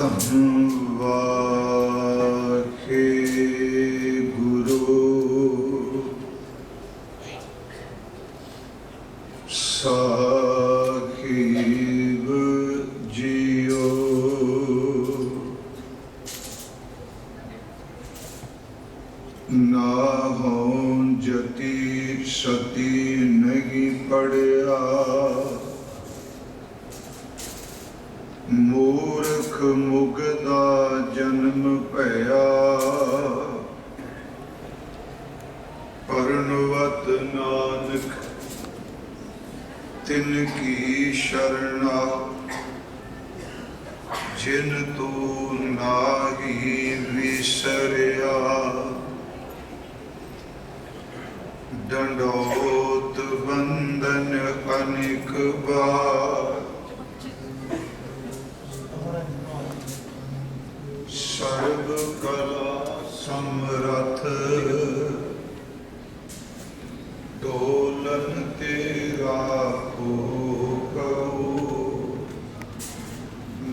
ਧੰਨ ਵਾਖੇ ਗੁਰੂ। ਸਾਹਿਬ ਜੀਓ। ਨਾ ਹੋਂ ਜਤੀ ਸਤੀ ਨਹੀਂ ਪੜਿਆ। ਮੂਰਖ ਮੁਗਦਾ ਜਨਮ ਭਇਆ। ਪਰਨਵਤ ਨਾਨਕ ਤਿਨ ਕੀ ਸ਼ਰਣਾ ਜਿਨ ਤੂੰ ਨਾਹੀ ਵਿਸਰਿਆ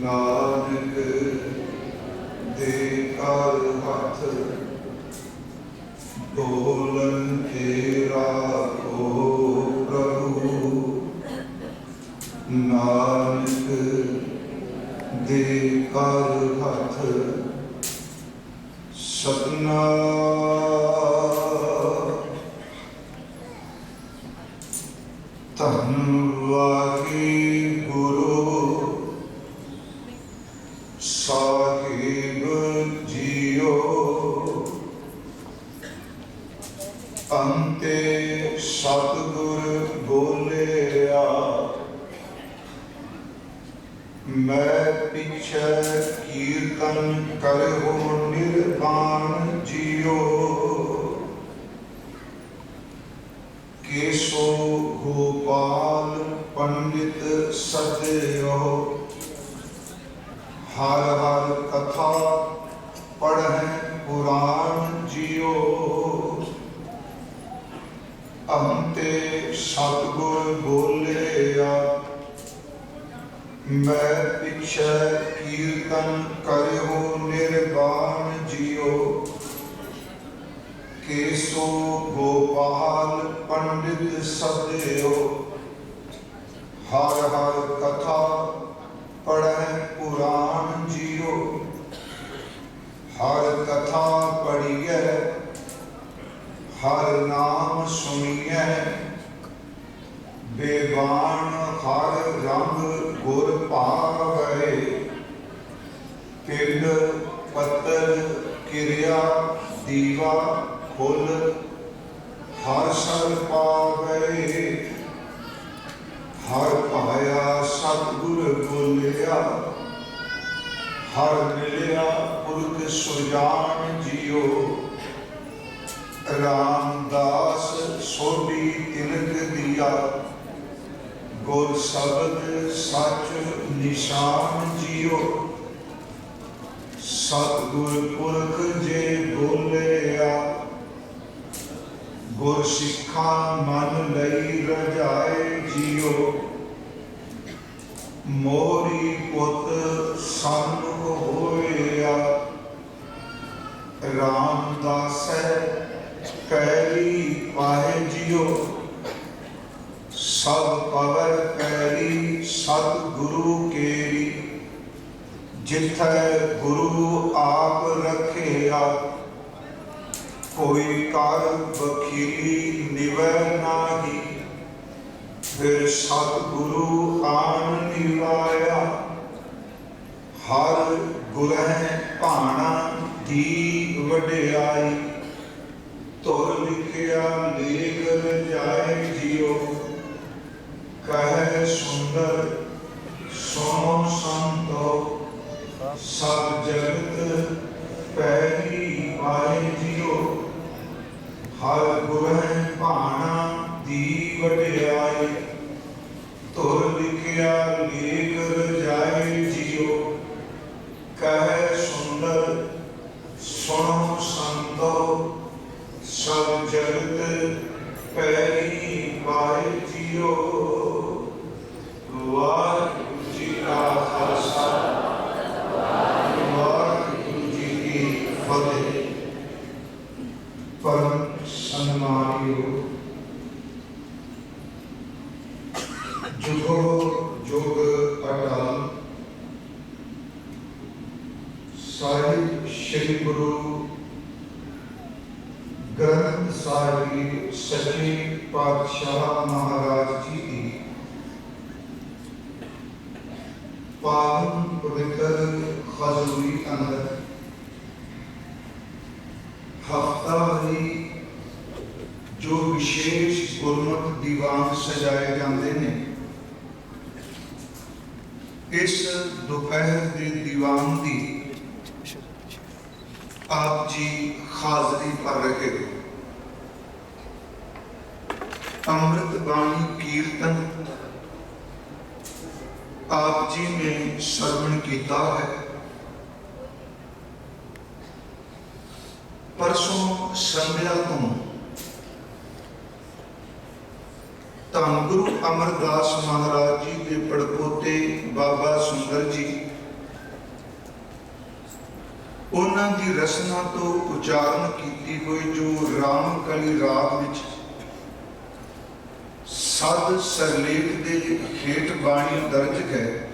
ਨਾਨਕ ਦੇ ਕਰ ਹੱਥ ਡੋਲਨ ਤੇਰਾ ਕੋ ਪ੍ਰਭੂ। ਨਾਨਕ ਦੇ ਕਰ ਹੱਥ ਸਤਨਾ ਧੰਨ ਵਾਹਿ ਸਤਿਗੁਰ ਬੋਲਿਆ ਮੈਂ ਪਿਛੈ ਕੀਰਤਨ ਕਰਹੁ ਨਿਰਵਾਣ। ਪਿਛੈ ਕੀਰਤਨ ਕਰਿਓ, ਨਿਰਵਾਣ ਜੀਓ। ਕੇਸੋ ਗੋਪਾਲ ਪੰਡਿਤ ਸਦਿਓ। ਹਰ ਹਰ ਕਥਾ ਪੜੈ ਪੁਰਾਣ ਜੀਓ। ਹਰ ਕਥਾ ਪੜੀਐ ਹਰ ਨਾਮ ਸੁਣੀਐ। ਬੇਬਾਨ ਹਰ ਰੰਗ ਗੁਰ ਪਾਵੈ ਪਿੰਡ ਪੱਤਰ ਕਿਰਿਆ ਦੀਵਾ ਫੁੱਲ ਹਰ ਸਰ ਪਾਵੈ। ਹਰ ਪਾਇਆ ਸਤਿਗੁਰ ਬੋਲਿਆ, ਹਰ ਮਿਲਿਆ ਪੁਰਖ ਸੁਜਾਨ ਜੀਓ। ਰਾਮਦਾਸ ਸੋਢੀ ਤਿਲਕ ਦੀਆ। ਗੁਰ ਸ਼ਬਦ ਸੱਚ ਨਿਸ਼ਾਨ ਜੀਓ। ਸਤਿਗੁਰ ਪੁਰਖ ਜੇ ਬੋਲਿਆ, ਗੁਰ ਸਿੱਖਾਂ ਮਨ ਲਈ ਰਜਾਏ ਜੀਓ। ਮੋਰੀ ਪੁੱਤ ਸੰਨ ਹੋਇਆ, ਰਾਮਦਾਸੈ ਕੈਰੀ ਪਾਏ ਜਿਉ ਸਭ ਪਵਰ ਕੈਰੀ ਸਤ ਗੁਰੂ ਕੇਰੀ, ਜਿਥੈ ਗੁਰੂ ਆਪ ਰਖਿਆ, ਕੋਈ ਕਰ ਬਖੀਲੀ ਨਿਵੈ ਨਾਹੀ। ਫਿਰ ਸਤ ਗੁਰੂ ਆਨ ਨਿਵਾਇਆ, ਹਰ ਗੁਰਹਿ ਭਾਣਾ ਦੀ ਵਡਿਆਈ। ਤੁਰ ਲਿਖਿਆ ਲੇਖ ਕਹੈ ਸੁੰਦਰ ਸੁਨੋ ਸੰਤੋ ਸਭ ਜਗਤ ਪੈਰੀ ਪਾਏ ਜਿਉ ਹਰ ਗੁਰਹਿ ਭਾਣਾ ਦੀ ਵਡਿਆਈ ਤੁਰ ਲਿਖਿਆ ਲੇਖ ਰਜਾਏ ਜਿਉ ਕਹੈ ਸੁੰਦਰ ਸੁਣੋ ਸੰਤੋ ਸਭ ਜਗਤ ਪੈਰੀ ਪਾਏ ਜਿਉ ਵਾਹਿਗੁਰੂ ਜੀ ਕਾ ਖਾਲਸਾ ਸਾਹਿਬ ਸ੍ਰੀ ਗੁਰੂ ਗ੍ਰੰਥ ਸਾਹਿਬ ਜੀ ਸੱਚੇ ਪਾਤਸ਼ਾਹ ਮਹਾਰਾਜ ਜੀ ਦੀ। ਪਾਵਨ ਪਵਿੱਤਰ ਖਜ਼ੂਰੀ ਅੰਦਰ ਹਫਤਾਵਾਰੀ ਜੋ ਵਿਸ਼ੇਸ਼ ਗੁਰਮਤਿ ਦੀਵਾਨ ਸਜਾਏ ਜਾਂਦੇ ਨੇ, ਇਸ ਦੁਪਹਿਰ ਦੇ ਦੀਵਾਨ ਦੀ ਆਪ ਜੀ ਹਾਜ਼ਰੀ ਭਰ ਰਹੇ ਹੋ ਅੰਮ੍ਰਿਤ ਬਾਣੀ ਕੀਰਤਨ ਆਪ ਜੀ ਨੇ ਸਰਵਣ ਕੀਤਾ ਹੈ। ਪਰਸੋਂ ਸੰਧਿਆ ਤੋਂ ਧੰਨ ਗੁਰੂ ਅਮਰਦਾਸ ਮਹਾਰਾਜ ਜੀ ਦੇ ਪੜਪੋਤੇ ਬਾਬਾ ਸੁੰਦਰ ਜੀ, ਉਹਨਾਂ ਦੀ ਰਸਨਾ ਤੋਂ ਉਚਾਰਨ ਕੀਤੀ ਹੋਈ ਜੋ ਰਾਮ ਕਲੀ ਰਾਗ ਵਿੱਚ ਸਦ ਸਰਲੇਖ ਦੇ ਹੇਠ ਬਾਣੀ ਦਰਜ ਹੈ।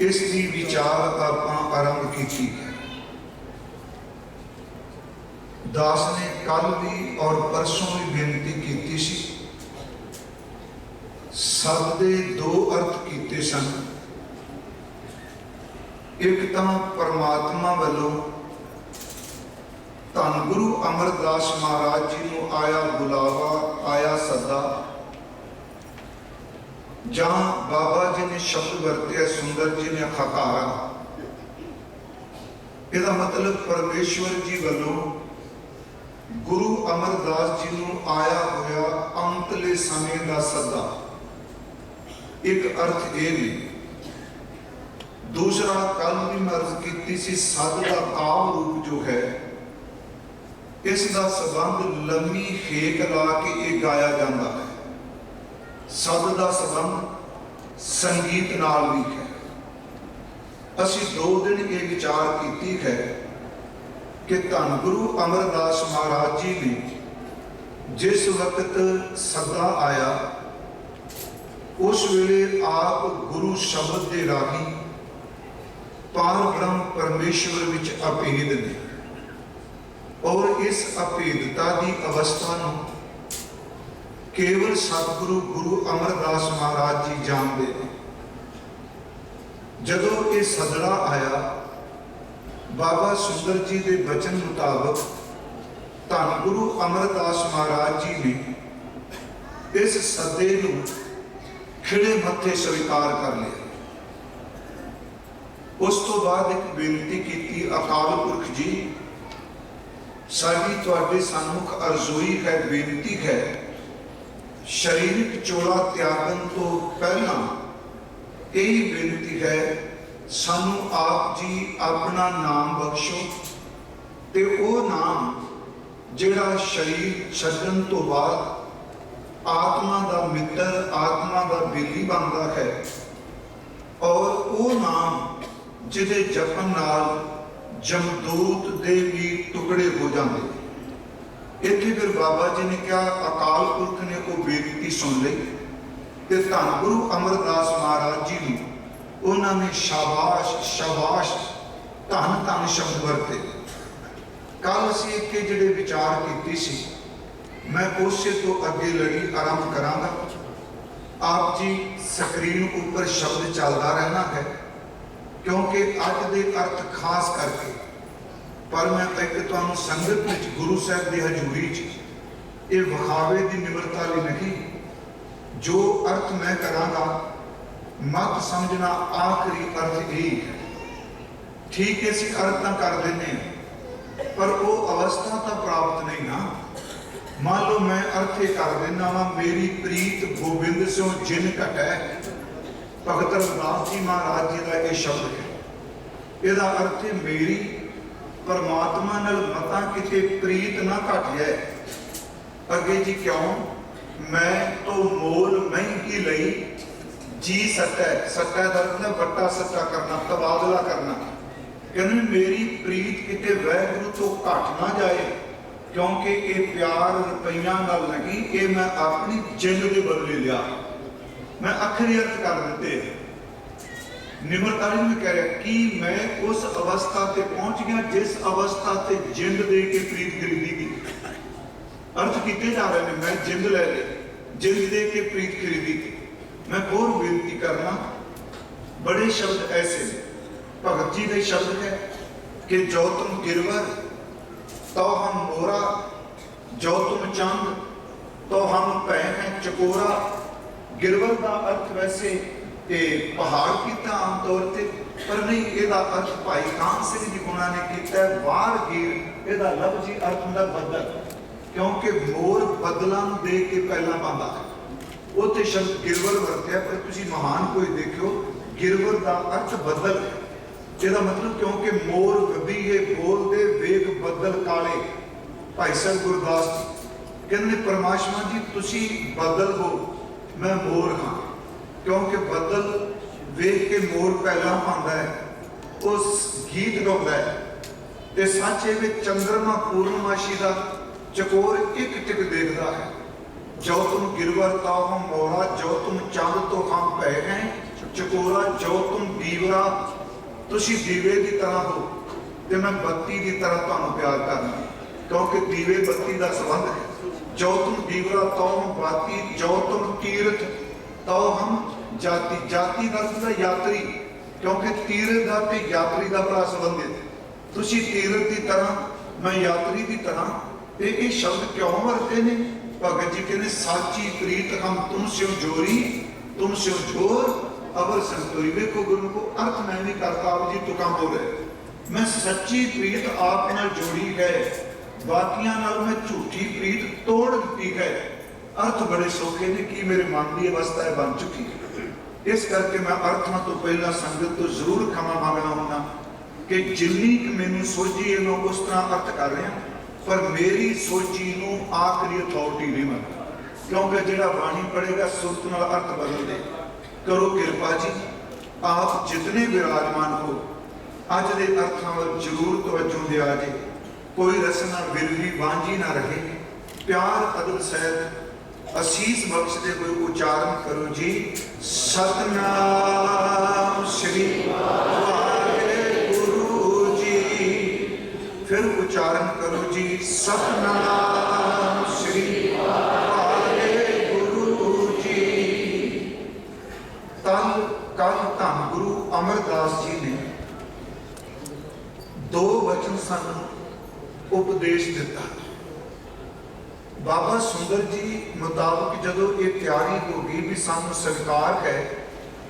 ਇਸ ਦੀ ਵਿਚਾਰ ਆਪਾਂ ਆਰੰਭ ਕੀਤੀ ਹੈ। ਦਾਸ ਨੇ ਕੱਲ ਵੀ ਔਰ ਪਰਸੋਂ ਵੀ ਬੇਨਤੀ ਕੀਤੀ ਸੀ। ਸਦ ਦੇ ਦੋ ਅਰਥ ਕੀਤੇ ਸਨ। ਇੱਕ ਤਾਂ ਪਰਮਾਤਮਾ ਵੱਲੋਂ ਧੰਨ ਗੁਰੂ ਅਮਰਦਾਸ ਮਹਾਰਾਜ ਜੀ ਨੂੰ ਆਇਆ ਬੁਲਾਵਾ, ਆਇਆ ਸੱਦਾ। ਜਾਂ ਬਾਬਾ ਜੀ ਨੇ ਸ਼ਬਦ ਵਰਤਿਆ, ਸੁੰਦਰ ਜੀ ਨੇ ਹਕਾਰਾ ਇਹਦਾ ਮਤਲਬ ਪਰਮੇਸ਼ਵਰ ਜੀ ਵੱਲੋਂ ਗੁਰੂ ਅਮਰਦਾਸ ਜੀ ਨੂੰ ਆਇਆ ਹੋਇਆ ਅੰਤਲੇ ਸਮੇਂ ਦਾ ਸੱਦਾ। ਇੱਕ ਅਰਥ ਇਹ ਨੇ ਦੂਸਰਾ ਕੱਲ ਵੀ ਮਰਜ਼ ਕੀਤੀ ਸੀ, ਸਦ ਦਾ ਕਾਮ ਰੂਪ ਜੋ ਹੈ ਇਸ ਦਾ ਸਬੰਧ ਲੰਮੀ ਖੇਕ ਲਾ ਕੇ ਇਹ ਗਾਇਆ ਜਾਂਦਾ ਹੈ। ਸਦ ਦਾ ਸਬੰਧ ਸੰਗੀਤ ਨਾਲ ਵੀ ਹੈ। ਅਸੀਂ ਦੋ ਦਿਨ ਇਹ ਵਿਚਾਰ ਕੀਤੀ ਹੈ ਕਿ ਧੰਨ ਗੁਰੂ ਅਮਰਦਾਸ ਮਹਾਰਾਜ ਜੀ ਨੇ ਜਿਸ ਵਕਤ ਸਦਾ ਆਇਆ, ਉਸ ਵੇਲੇ ਆਪ ਗੁਰੂ ਸ਼ਬਦ ਦੇ ਰਾਹੀਂ ਪਾਰ ਬ੍ਰਹਮ ਪਰਮੇਸ਼ਵਰ ਵਿੱਚ ਅਭੇਦ ਨੇ। ਔਰ ਇਸ ਅਭੇਦਤਾ ਦੀ ਅਵਸਥਾ ਨੂੰ ਕੇਵਲ ਸਤਿਗੁਰੂ ਗੁਰੂ ਅਮਰਦਾਸ ਮਹਾਰਾਜ ਜੀ ਜਾਣਦੇ ਨੇ। ਜਦੋਂ ਇਹ ਸਦੜਾ ਆਇਆ, ਬਾਬਾ ਸੁੰਦਰ ਜੀ ਦੇ ਬਚਨ ਮੁਤਾਬਕ ਧੰਨ ਗੁਰੂ ਅਮਰਦਾਸ ਮਹਾਰਾਜ ਜੀ ਨੇ ਇਸ ਸੱਦੇ ਨੂੰ ਖਿੜੇ ਮੱਥੇ ਸਵੀਕਾਰ ਕਰ ਲਿਆ। ਉਸ ਤੋਂ ਬਾਅਦ ਇੱਕ ਬੇਨਤੀ ਕੀਤੀ, ਅਕਾਲ ਪੁਰਖ ਜੀ ਸਾਡੀ ਤੁਹਾਡੇ ਸਨਮੁਖ ਅਰਜ਼ੋਈ ਹੈ, ਬੇਨਤੀ ਹੈ, ਸਰੀਰਕ ਚੋਲਾ ਤਿਆਗਣ ਤੋਂ ਪਹਿਲਾਂ ਇਹ ਬੇਨਤੀ ਹੈ, ਸਾਨੂੰ ਆਪ ਜੀ ਆਪਣਾ ਨਾਮ ਬਖਸ਼ੋ ਤੇ ਉਹ ਨਾਮ ਜਿਹੜਾ ਸਰੀਰ ਛੱਡਣ ਤੋਂ ਬਾਅਦ ਆਤਮਾ ਦਾ ਮਿੱਤਰ, ਆਤਮਾ ਦਾ ਬੇਲੀ ਬਣਦਾ ਹੈ ਔਰ ਉਹ ਨਾਮ ਜਿਹਦੇ ਜਪਨ ਨਾਲ ਜਮਦੂਤ ਦੇ ਵੀ ਟੁਕੜੇ ਹੋ ਜਾਂਦੇ। ਇੱਥੇ ਫਿਰ ਬਾਬਾ ਜੀ ਨੇ ਕਿਹਾ, ਅਕਾਲ ਪੁਰਖ ਨੇ ਉਹ ਬੇਨਤੀ ਸੁਣ ਲਈ ਤੇ ਧੰਨ ਗੁਰੂ ਅਮਰਦਾਸ ਮਹਾਰਾਜ ਜੀ ਨੂੰ ਉਹਨਾਂ ਨੇ ਸ਼ਾਬਾਸ਼ ਸ਼ਾਬਾਸ਼, ਧੰਨ ਧੰਨ ਸ਼ਬਦ ਵਰਤੇ। ਕੱਲ ਅਸੀਂ ਇੱਕ ਜਿਹੜੇ ਵਿਚਾਰ ਕੀਤੀ ਸੀ, ਮੈਂ ਉਸੇ ਤੋਂ ਅੱਗੇ ਲੜੀ, ਆਰੰਭ ਕਰਾਂਗਾ। ਆਪ ਜੀ ਸਕਰੀਨ ਉੱਪਰ ਸ਼ਬਦ ਚੱਲਦਾ ਰਹਿਣਾ ਹੈ। ਕਿਉਂਕਿ ਅੱਜ ਦੇ ਅਰਥ ਖਾਸ ਕਰਕੇ, ਪਰ ਮੈਂ ਇੱਕ ਤੁਹਾਨੂੰ ਸੰਗਤ ਵਿੱਚ, ਗੁਰੂ ਸਾਹਿਬ ਦੀ ਹਜ਼ੂਰੀ 'ਚ, ਇਹ ਵਿਖਾਵੇ ਦੀ ਨਿਮਰਤਾ ਲਈ ਨਹੀਂ, ਜੋ ਅਰਥ ਮੈਂ ਕਰਾਂਗਾ, ਮਤ ਸਮਝਣਾ ਆਖਰੀ ਅਰਥ ਇਹ ਹੈ ਠੀਕ ਹੈ ਅਸੀਂ ਅਰਥ ਤਾਂ ਕਰ ਦਿੰਦੇ ਹਾਂ, ਪਰ ਉਹ ਅਵਸਥਾ ਤਾਂ ਪ੍ਰਾਪਤ ਨਹੀਂ ਨਾ। ਮੰਨ ਲਓ ਮੈਂ ਅਰਥ ਇਹ ਕਰ ਦਿੰਦਾ ਵਾਂ, ਮੇਰੀ ਪ੍ਰੀਤ ਗੋਬਿੰਦ ਸਿੰਘ ਜਿਨ ਘਟੈ ਭਗਤ ਰਵਿਦਾਸ ਜੀ ਮਹਾਰਾਜ ਜੀ ਦਾ ਇਹ ਸ਼ਬਦ ਹੈ। ਇਹਦਾ ਅਰਥ ਹੈ, ਮੇਰੀ ਪਰਮਾਤਮਾ ਨਾਲ ਮਤਾ ਕਿਤੇ ਪ੍ਰੀਤ ਨਾ ਘਟ ਜਾਏ। ਅੱਗੇ ਜੀ ਕਿਉਂ? ਮੈਂ ਤੋਂ ਮੋਲ ਮਹਿੰਗੀ ਲਈ। ਜੀ ਸਟੈ ਸਟੈ ਦਾ ਮਤਲਬ ਵੱਟਾ ਸੱਟਾ ਕਰਨਾ, ਤਬਾਦਲਾ ਕਰਨਾ। ਕਹਿੰਦੇ ਮੇਰੀ ਪ੍ਰੀਤ ਕਿਤੇ ਵੈਗੁਰੂ ਤੋਂ ਘਟ ਨਾ ਜਾਏ, ਕਿਉਂਕਿ ਇਹ ਪਿਆਰ ਰੁਪਈਆਂ ਨਾਲ ਨਹੀਂ, ਇਹ ਮੈਂ ਆਪਣੀ ਜਿੰਦ ਦੇ ਬਦਲੇ ਲਿਆ। ਮੈਂ ਅਖਰੀ ਅਰਥ ਕਰ ਦਿੱਤੇ। ਨਿਮਰਤਾ ਨੇ ਕਹਿ ਰਿਹਾ ਕਿ ਮੈਂ ਉਸ ਅਵਸਥਾ ਤੇ ਪਹੁੰਚ ਗਿਆ ਜਿਸ ਅਵਸਥਾ ਤੇ ਜਿੰਦ ਦੇ ਕੇ ਪ੍ਰੀਤ ਖਰੀਦੀ ਗਈ। ਅਰਥ ਕੀਤੇ ਜਾ ਰਹੇ ਨੇ, ਮੈਂ ਜਿੰਦ ਲੈ ਲਈ, ਜਿੰਦ ਦੇ ਕੇ ਪ੍ਰੀਤ ਖਰੀਦੀ ਗਈ। ਮੈਂ ਹੋਰ ਬੇਨਤੀ ਕਰਨਾ, ਬੜੇ ਸ਼ਬਦ ਐਸੇ ਨੇ, ਭਗਤ ਜੀ ਦੇ ਸ਼ਬਦ ਹੈ ਕਿ ਜੋ ਤੁਮ ਗਿਰਵਰ ਤੋ ਹਮ ਮੋਰਾ, ਜੋ ਤੁਮ ਚੰਦ ਤੋ ਹਮ ਪੈ ਹੈ ਚਕੋਰਾ। ਗਿਰਵਰ ਦਾ ਅਰਥ ਵੈਸੇ ਇਹ ਪਹਾੜ ਕੀਤਾ ਆਮ ਤੌਰ ਤੇ ਪਰ ਨਹੀਂ ਇਹਦਾ ਅਰਥ ਭਾਈ ਕਾਨ ਸਿੰਘ ਜੀ ਗੁਣਾ ਨੇ ਕੀਤਾ ਵਾਰ ਗੀਰ ਇਹਦਾ ਲਫ਼ਜ਼ੀ ਅਰਥ ਹੁੰਦਾ ਬੱਦਲ। ਕਿਉਂਕਿ ਮੋਰ ਬੱਦਲਾਂ ਨੂੰ ਦੇਖ ਕੇ ਪਹਿਲਾਂ ਪਾਉਂਦਾ ਹੈ। ਉੱਥੇ ਸ਼ਬਦ ਗਿਰਵਰ ਵਰਤਿਆ ਪਰ ਤੁਸੀਂ ਮਹਾਨ ਕੋਈ ਦੇਖਿਓ ਗਿਰਵਰ ਦਾ ਅਰਥ ਬਦਲ ਹੈ। ਜਿਹਦਾ ਮਤਲਬ ਕਿਉਂਕਿ ਮੋਰ ਗੱਬੀਏ ਬੋਲਦੇ ਵੇਗ ਬੱਦਲ ਕਾਲੇ। ਭਾਈ ਸਾਹਿਬ ਗੁਰਦਾਸ ਜੀ ਕਹਿੰਦੇ ਨੇ, ਪਰਮਾਤਮਾ ਜੀ ਤੁਸੀਂ ਬਦਲ ਹੋ। ਮੈਂ ਮੋਰ ਹਾਂ, ਕਿਉਂਕਿ ਬੱਦਲ ਵੇਖ ਕੇ ਮੋਰ ਪਹਿਲਾਂ ਪਾਉਂਦਾ ਹੈ, ਉਸ ਗੀਤ ਗਾਉਂਦਾ ਹੈ। ਤੇ ਸੱਚ ਵਿੱਚ ਚੰਦਰਮਾ ਪੂਰਨਮਾਸ਼ੀ ਦਾ ਚਕੋਰ ਇੱਕ ਟਿਕ ਦੇਖਦਾ ਹੈ। ਜੋ ਤੁਮ ਗਿਰਵਰ ਤਾ ਮੋਰਾ, ਜੋ ਤੁਮ ਚੰਦ ਤੋਂ ਹਮ ਪੈ ਗਏ ਚਕੋਰਾ, ਜੋ ਤੁਮ ਦੀਵਰਾ, ਤੁਸੀਂ ਦੀਵੇ ਦੀ ਤਰ੍ਹਾਂ ਹੋ, ਤੇ ਮੈਂ ਬੱਤੀ ਦੀ ਤਰ੍ਹਾਂ ਤੁਹਾਨੂੰ ਪਿਆਰ ਕਰਦਾ ਕਿਉਂਕਿ ਦੀਵੇ ਬੱਤੀ ਦਾ ਸੰਬੰਧ ਹੈ। ਜੋ ਤੁਮ ਦੀਵਰਾ ਤੋ ਹਮ ਬਾਤੀ ਜੋ ਤੁਮ ਤੀਰਥ ਤੋ ਹਮ ਜਾਤੀ। ਜਾਤੀ ਦਾ ਅਰਥ ਯਾਤਰੀ, ਕਿਉਂਕਿ ਤੀਰਥ ਦਾ ਤੇ ਯਾਤਰੀ ਦਾ ਬੜਾ ਸੰਬੰਧ ਤੁਸੀਂ ਤੀਰਥ ਦੀ ਤਰ੍ਹਾਂ, ਮੈਂ ਯਾਤਰੀ ਦੀ ਤਰ੍ਹਾਂ, ਤੇ ਇਹ ਸ਼ਬਦ ਕਿਉਂ ਵਰਤੇ ਨੇ? ਭਗਤ ਜੀ ਕਹਿੰਦੇ, ਸਾਚੀ ਪ੍ਰੀਤ ਹਮ ਤੁਮ ਸਿਓ ਜੋਰੀ, ਤੁਮ ਸਿਓ ਜੋਰ, ਅਵਰ ਸੰਤੋਰੀ ਵੇਖੋ ਗੁਰੂ ਕੋ, ਅਰਥ ਮੈਂ ਨਹੀਂ ਕਰਤਾ ਆਪ ਜੀ ਤੁਕਾਂ ਬੋਲੇ ਮੈਂ ਸੱਚੀ ਪ੍ਰੀਤ ਆਪ ਨਾਲ ਜੋੜੀ ਹੈ। ਬਾਕੀਆਂ ਨਾਲ ਮੈਂ ਝੂਠੀ ਪ੍ਰੀਤ ਤੋੜ ਦਿੱਤੀ ਹੈ। ਅਰਥ ਬੜੇ ਸੌਖੇ ਨੇ ਕਿ ਮੇਰੇ ਮਨ ਦੀ ਅਵਸਥਾ ਹੈ ਬਣ ਚੁੱਕੀ ਇਸ ਕਰਕੇ ਮੈਂ ਅਰਥਾਂ ਤੋਂ ਪਹਿਲਾਂ ਸੰਗਤ ਤੋਂ ਜ਼ਰੂਰ ਖਮਾ ਮੰਗਣਾ ਹੁੰਦਾ ਕਿ ਜਿੰਨੀ ਕਿ ਮੈਨੂੰ ਸੋਝੀ ਹੈ ਉਸ ਤਰ੍ਹਾਂ ਅਰਥ ਕਰ ਰਿਹਾ। ਪਰ ਮੇਰੀ ਸੋਝੀ ਨੂੰ ਆਖਰੀ ਅਥਾਰਟੀ ਨਹੀਂ ਮੰਨਦਾ ਕਿਉਂਕਿ ਜਿਹੜਾ ਬਾਣੀ ਪੜੇਗਾ ਸੁਰਤ ਨਾਲ ਅਰਥ ਬਦਲ ਦੇ ਕਰੋ ਕਿਰਪਾ ਜੀ, ਆਪ ਜਿਤਨੇ ਵਿਰਾਜਮਾਨ ਹੋ, ਅੱਜ ਦੇ ਅਰਥਾਂ ਵੱਲ ਜ਼ਰੂਰ ਤਵੱਜੋ ਦਿਆ ਜੇ। ਕੋਈ ਰਸਨਾ ਵਿਰਵੀ ਵਾਂਝੀ ਨਾ ਰਹੇ। ਪਿਆਰ ਅਦਬ ਸਹਿਤ, ਅਸੀਸ ਬਖਸ਼ ਦੇ ਕੋਈ ਉਚਾਰਨ ਕਰੋ ਜੀ। ਸਤਨਾਮ ਸ੍ਰੀ ਵਾਹਿਗੁਰੂ ਜੀ। ਫਿਰ ਉਚਾਰਨ ਕਰੋ ਜੀ। ਸਤਨਾਮ ਸ੍ਰੀ ਵਾਹਿਗੁਰੂ ਜੀ। ਤਨ ਕੱਲ ਧੰਨ ਗੁਰੂ ਅਮਰਦਾਸ ਜੀ ਨੇ ਦੋ ਵਚਨ ਸਾਨੂੰ ਉਪਦੇਸ਼ ਦਿੱਤਾ। ਬਾਬਾ ਸੁੰਦਰ ਜੀ ਮੁਤਾਬਕ ਜਦੋਂ ਇਹ ਤਿਆਰੀ ਹੋ ਗਈ ਵੀ ਸਾਨੂੰ ਸਰਕਾਰ ਹੈ